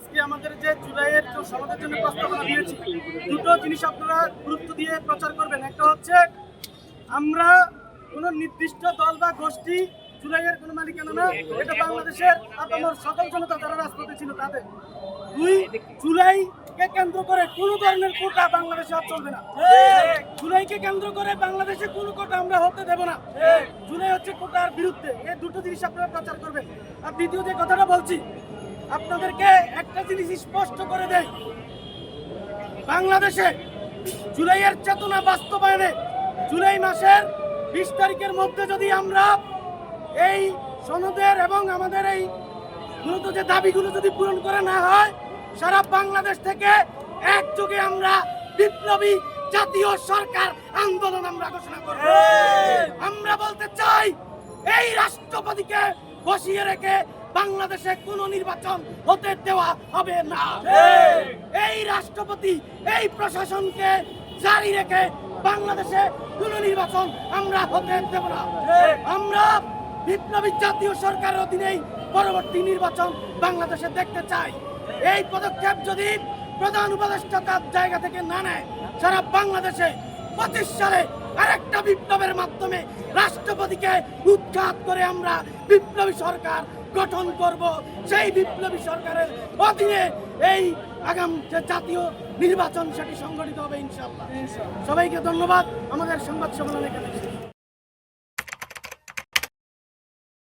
আজকে আমাদের যে জুলাইয়ের যে সমাজের জন্য প্রস্তাবনা দিয়েছি, দুটো জিনিস আপনারা গুরুত্ব দিয়ে প্রচার করবেন। একটা হচ্ছে, আমরা কোনো নির্দিষ্ট দল বা গোষ্ঠী জুলাইয়ের কোনো মালিকানা না, এটা বাংলাদেশের আপামর সকল জনতা যারা রাজপথে ছিল তাদের। দুই, জুলাইকে কেন্দ্র করে কোনো ধরনের কোটা বাংলাদেশে আর চলবে না। জুলাইকে কেন্দ্র করে বাংলাদেশে কোনো কোটা আমরা হতে দেব না। জুলাই হচ্ছে কোটার বিরুদ্ধে। এই দুটো জিনিস আপনারা প্রচার করবেন। আর দ্বিতীয় যে কথাটা বলছি আপনাদেরকে একটা জিনিস স্পষ্ট করে দেয় বাংলাদেশে জুলাইয়ের চেতনা বাস্তবায়নে জুলাই মাসের বিশ তারিখের মধ্যে যদি আমরা এই সনদের এবং আমাদের এই মূলত যে দাবিগুলো যদি পূরণ করে না হয় সারা বাংলাদেশ থেকে একযোগে আমরা বিপ্লবী জাতীয় সরকার আন্দোলন আমরা ঘোষণা করব। আমরা বলতে চাই এই রাষ্ট্রপতিকে বসিয়ে রেখে বাংলাদেশে কোনো নির্বাচন হতে দেওয়া হবে না। এই রাষ্ট্রপতি, এই প্রশাসনকে জারি রেখে বাংলাদেশে কোনো নির্বাচন আমরা হতে দেব না। আমরা বিপ্লবী জাতীয় সরকারের অধীনেই পরবর্তী নির্বাচন বাংলাদেশে দেখতে চাই। এই পদক্ষেপ যদি প্রধান উপদেষ্টা তার জায়গা থেকে না নেয়, সারা বাংলাদেশে পঁচিশ সালে আরেকটা বিপ্লবের মাধ্যমে রাষ্ট্রপতিকে উৎখাত করে আমরা বিপ্লবী সরকার গঠন করব সেই বিপ্লবী সরকারের অধীনে এই আগাম যে জাতীয় নির্বাচন সেটি সংগঠিত হবে ইনশাল্লাহ সবাইকে ধন্যবাদ। আমাদের সংবাদ সম্মেলন এখানে।